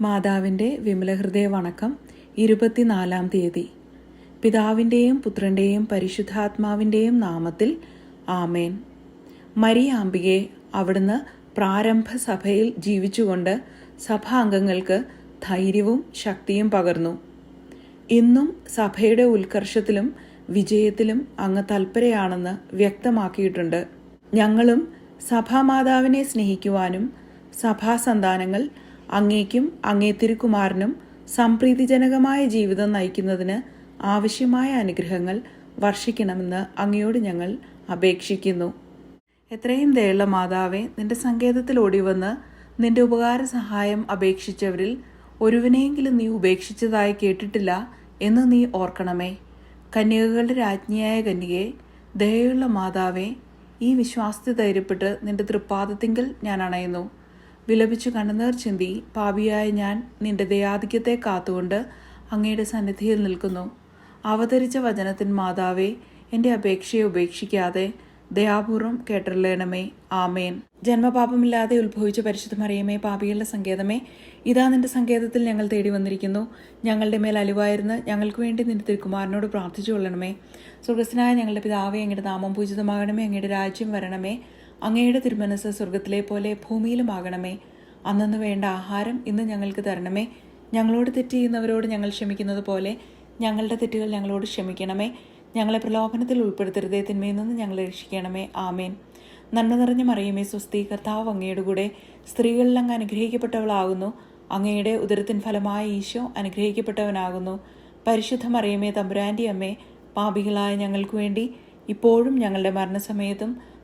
മാതാവിന്റെ വിമലഹൃദയ വണക്കം ഇരുപത്തിനാലാം തീയതി. പിതാവിന്റെയും പുത്രന്റെയും പരിശുദ്ധാത്മാവിന്റെയും നാമത്തിൽ ആമേൻ. മരിയാമ്പികയെ അവിടുന്ന് പ്രാരംഭ സഭയിൽ ജീവിച്ചുകൊണ്ട് സഭാംഗങ്ങൾക്ക് ധൈര്യവും ശക്തിയും പകർന്നു. ഇന്നും സഭയുടെ ഉത്കർഷത്തിലും വിജയത്തിലും അങ്ങ് തൽപരയാണെന്ന് വ്യക്തമാക്കിയിട്ടുണ്ട്. ഞങ്ങളും സഭാമാതാവിനെ സ്നേഹിക്കുവാനും സഭാസന്താനങ്ങൾ അങ്ങേക്കും അങ്ങേ തിരുക്കുമാരനും സംപ്രീതിജനകമായ ജീവിതം നയിക്കുന്നതിന് ആവശ്യമായ അനുഗ്രഹങ്ങൾ വർഷിക്കണമെന്ന് അങ്ങയോട് ഞങ്ങൾ അപേക്ഷിക്കുന്നു. എത്രയും ദയുള്ള മാതാവേ നിന്റെ സങ്കേതത്തിൽ ഓടിവന്ന് നിന്റെ ഉപകാര സഹായം അപേക്ഷിച്ചവരിൽ ഒരുവിനെയെങ്കിലും നീ ഉപേക്ഷിച്ചതായി കേട്ടിട്ടില്ല എന്ന് നീ ഓർക്കണമേ. കന്യകകളുടെ രാജ്ഞിയായ കന്യകെ ദയയുള്ള മാതാവേ ഈ വിശ്വാസത്തെ ധൈര്യപ്പെട്ട് നിന്റെ തൃപ്പാദത്തിങ്കിൽ ഞാൻ അണയുന്നു. വിലപിച്ചു കണ്ണുനീർ ചിന്തി പാപിയായ ഞാൻ നിന്റെ ദയാധിക്യത്തെ കാത്തുകൊണ്ട് അങ്ങയുടെ സന്നിധിയിൽ നിൽക്കുന്നു. അവതരിച്ച വചനത്തിൻ മാതാവേ എന്റെ അപേക്ഷയെ ഉപേക്ഷിക്കാതെ ദയാപൂർവം കേട്ടറിയണമേ. ആമേൻ. ജന്മപാപമില്ലാതെ ഉത്ഭവിച്ച പരിശുദ്ധ മറിയമേ പാപികളുടെ സങ്കേതമേ ഇതാ നിന്റെ സങ്കേതത്തിൽ ഞങ്ങൾ തേടി വന്നിരിക്കുന്നു. ഞങ്ങളുടെ മേൽ അലിവായിരുന്ന് ഞങ്ങൾക്ക് വേണ്ടി നിന്റെ തിരുക്കുമാരനോട് പ്രാർത്ഥിച്ചു കൊള്ളണമേ സ്വർഗസ്നായ ഞങ്ങളുടെ പിതാവേ അങ്ങയുടെ നാമം പൂജിതമാകണമേ അങ്ങയുടെ രാജ്യം വരണമേ. അങ്ങയുടെ തിരുമനസ് സ്വർഗത്തിലെ പോലെ ഭൂമിയിലുമാകണമേ. അന്നു വേണ്ട ആഹാരം ഇന്ന് ഞങ്ങൾക്ക് തരണമേ. ഞങ്ങളോട് തെറ്റ് ചെയ്യുന്നവരോട് ഞങ്ങൾ ക്ഷമിക്കുന്നത് പോലെ ഞങ്ങളുടെ തെറ്റുകൾ ഞങ്ങളോട് ക്ഷമിക്കണമേ. ഞങ്ങളെ പ്രലോഭനത്തിൽ ഉൾപ്പെടുത്തരുതേ. തിന്മയിൽ നിന്ന് ഞങ്ങളെ രക്ഷിക്കണമേ. ആമേൻ. നന്മ നിറഞ്ഞ മറിയമേ സ്വസ്തി കർത്താവ് അങ്ങയുടെ കൂടെ സ്ത്രീകളിൽ അങ്ങ് അനുഗ്രഹിക്കപ്പെട്ടവളാകുന്നു. അങ്ങയുടെ ഉദരത്തിൻ ഫലമായ ഈശോ അനുഗ്രഹിക്കപ്പെട്ടവനാകുന്നു. പരിശുദ്ധ മറിയമേ തമ്പുരാന്റെ അമ്മേ പാപികളായ ഞങ്ങൾക്ക് വേണ്ടി ഇപ്പോഴും ഞങ്ങളുടെ മരണസമയത്തും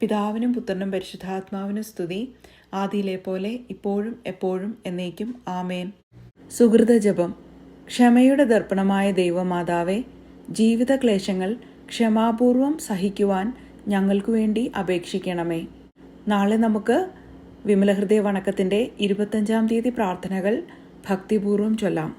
പിതാവിനും പുത്രനും പരിശുദ്ധാത്മാവിനും സ്തുതി. ആദിയിലെ പോലെ ഇപ്പോഴും എപ്പോഴും എന്നേക്കും. ആമേൻ. സുഹൃത ജപം. ക്ഷമയുടെ ദർപ്പണമായ ദൈവമാതാവെ ജീവിത ക്ലേശങ്ങൾ ക്ഷമാപൂർവം സഹിക്കുവാൻ ഞങ്ങൾക്കു വേണ്ടി അപേക്ഷിക്കണമേ. നാളെ നമുക്ക് വിമലഹൃദയ വണക്കത്തിന്റെ ഇരുപത്തഞ്ചാം തീയതി പ്രാർത്ഥനകൾ ഭക്തിപൂർവം ചൊല്ലാം.